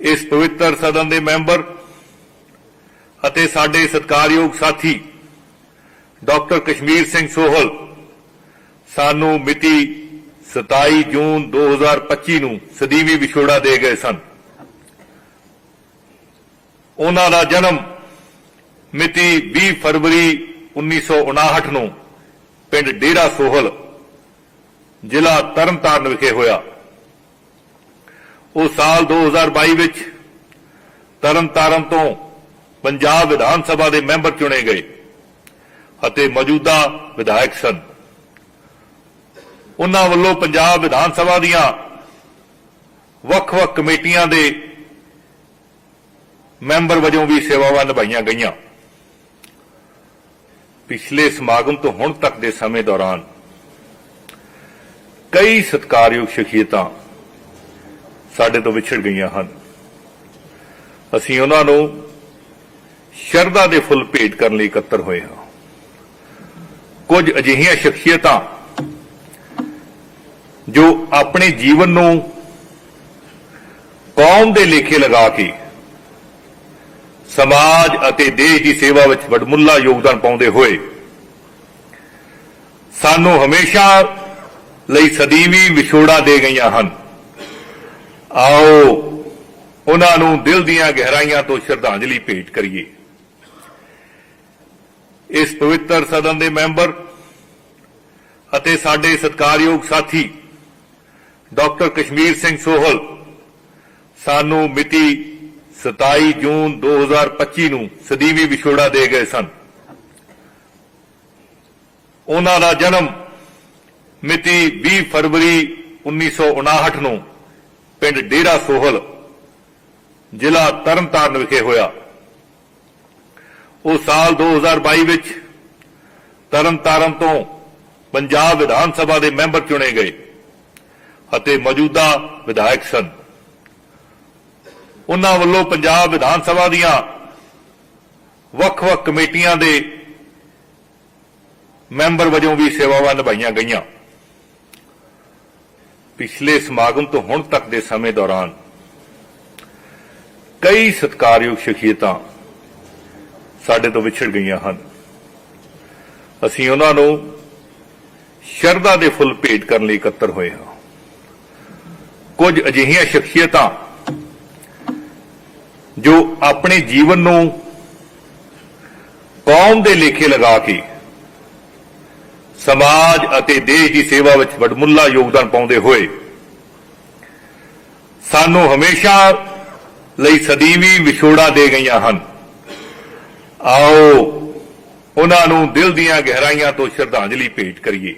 ਇਸ ਪਵਿੱਤਰ ਸਦਨ ਦੇ ਮੈਂਬਰ ਅਤੇ ਸਾਡੇ ਸਤਿਕਾਰਯੋਗ ਸਾਥੀ, ਡਾਕਟਰ ਕਸ਼ਮੀਰ ਸਿੰਘ ਸੋਹਲ, ਸਾਨੂੰ ਮਿਤੀ 27 ਜੂਨ 2025 ਨੂੰ ਸਦੀਵੀ ਵਿਛੋੜਾ ਦੇ ਗਏ ਸਨ। ਉਹਨਾਂ ਦਾ ਜਨਮ ਮਿਤੀ 20 ਫਰਵਰੀ 1959 ਨੂੰ ਪਿੰਡ ਡੇਰਾ ਸੋਹਲ, ਜ਼ਿਲ੍ਹਾ ਤਰਨਤਾਰਨ ਵਿਖੇ ਹੋਇਆ। ਉਹ ਸਾਲ 2022 ਵਿੱਚ ਤਰਨਤਾਰਨ ਤੋਂ ਪੰਜਾਬ ਵਿਧਾਨ ਸਭਾ ਦੇ ਮੈਂਬਰ ਚੁਣੇ ਗਏ ਅਤੇ ਮੌਜੂਦਾ ਵਿਧਾਇਕ ਸਨ। ਉਹਨਾਂ ਵੱਲੋਂ ਪੰਜਾਬ ਵਿਧਾਨ ਸਭਾ ਦੀਆਂ ਵੱਖ-ਵੱਖ ਕਮੇਟੀਆਂ ਦੇ ਮੈਂਬਰ ਵਜੋਂ ਵੀ ਸੇਵਾਵਾਂ ਨਿਭਾਈਆਂ ਗਈਆਂ। ਪਿਛਲੇ ਸਮਾਗਮ ਤੋਂ ਹੁਣ ਤੱਕ ਦੇ ਸਮੇਂ ਦੌਰਾਨ ਕਈ ਸਤਿਕਾਰਯੋਗ ਸ਼ਖਸੀਅਤਾਂ ਸਾਡੇ ਤੋਂ ਵਿਛੜ ਗਈਆਂ ਹਨ। ਅਸੀਂ ਉਹਨਾਂ ਨੂੰ ਸ਼ਰਧਾ ਦੇ ਫੁੱਲ ਭੇਟ ਕਰਨ ਲਈ ਇਕੱਤਰ ਹੋਏ ਹਾਂ। ਕੁਝ ਅਜਿਹੀਆਂ ਸ਼ਖਸੀਅਤਾਂ ਜੋ ਆਪਣੇ ਜੀਵਨ ਨੂੰ ਕੌਮ ਦੇ ਲੇਖੇ ਲਗਾ ਕੇ ਸਮਾਜ ਅਤੇ ਦੇਸ਼ ਦੀ ਸੇਵਾ ਵਿੱਚ ਵਡਮੁੱਲਾ ਯੋਗਦਾਨ ਪਾਉਂਦੇ ਹੋਏ ਸਾਨੂੰ ਹਮੇਸ਼ਾ ਲਈ ਸਦੀਵੀ ਵਿਛੋੜਾ ਦੇ ਗਈਆਂ ਹਨ। ਆਓ, ਉਹਨਾਂ ਨੂੰ ਦਿਲ ਦੀਆਂ ਗਹਿਰਾਈਆਂ ਤੋਂ ਸ਼ਰਧਾਂਜਲੀ ਭੇਟ ਕਰੀਏ। ਇਸ ਪਵਿੱਤਰ ਸਦਨ ਦੇ ਮੈਂਬਰ ਅਤੇ ਸਾਡੇ ਸਤਿਕਾਰਯੋਗ ਸਾਥੀ, ਡਾਕਟਰ ਕਸ਼ਮੀਰ ਸਿੰਘ ਸੋਹਲ, ਸਾਨੂੰ ਮਿਤੀ 27 ਜੂਨ 2025 ਨੂੰ ਸਦੀਵੀ ਵਿਛੋੜਾ ਦੇ ਗਏ ਸਨ। ਉਹਨਾਂ ਦਾ ਜਨਮ ਮਿਤੀ 20 ਫਰਵਰੀ 1959 ਨੂੰ ਪਿੰਡ ਡੇਰਾ ਸੋਹਲ, ਜ਼ਿਲ੍ਹਾ ਤਰਨਤਾਰਨ ਵਿਖੇ ਹੋਇਆ। ਉਹ ਸਾਲ 2022 ਵਿੱਚ ਤਰਨਤਾਰਨ ਤੋਂ ਪੰਜਾਬ ਵਿਧਾਨ ਸਭਾ ਦੇ ਮੈਂਬਰ ਚੁਣੇ ਗਏ ਅਤੇ ਮੌਜੂਦਾ ਵਿਧਾਇਕ ਸਨ। ਉਹਨਾਂ ਵੱਲੋਂ ਪੰਜਾਬ ਵਿਧਾਨ ਸਭਾ ਦੀਆਂ ਵੱਖ-ਵੱਖ ਕਮੇਟੀਆਂ ਦੇ ਮੈਂਬਰ ਵਜੋਂ ਵੀ ਸੇਵਾਵਾਂ ਨਿਭਾਈਆਂ ਗਈਆਂ। ਪਿਛਲੇ ਸਮਾਗਮ ਤੋਂ ਹੁਣ ਤੱਕ ਦੇ ਸਮੇਂ ਦੌਰਾਨ ਕਈ ਸਤਿਕਾਰਯੋਗ ਸ਼ਖਸੀਅਤਾਂ ਸਾਡੇ ਤੋਂ ਵਿਛੜ ਗਈਆਂ ਹਨ। ਅਸੀਂ ਉਹਨਾਂ ਨੂੰ ਸ਼ਰਧਾ ਦੇ ਫੁੱਲ ਭੇਟ ਕਰਨ ਲਈ ਇਕੱਤਰ ਹੋਏ ਹਾਂ। ਕੁਝ ਅਜਿਹੀਆਂ ਸ਼ਖਸੀਅਤਾਂ ਜੋ ਆਪਣੇ ਜੀਵਨ ਨੂੰ ਕੌਮ ਦੇ ਲੇਖੇ ਲਗਾ ਕੇ ਸਮਾਜ ਅਤੇ ਦੇਸ਼ ਦੀ ਸੇਵਾ ਵਿੱਚ ਵਡਮੁੱਲਾ ਯੋਗਦਾਨ ਪਾਉਂਦੇ ਹੋਏ, ਸਾਨੂੰ ਹਮੇਸ਼ਾ ਲਈ ਸਦੀਵੀ ਵਿਛੋੜਾ ਦੇ ਗਈਆਂ ਹਨ। ਆਓ, ਉਹਨਾਂ ਨੂੰ ਦਿਲ ਦੀਆਂ ਗਹਿਰਾਈਆਂ ਤੋਂ ਸ਼ਰਧਾਂਜਲੀ ਭੇਟ ਕਰੀਏ।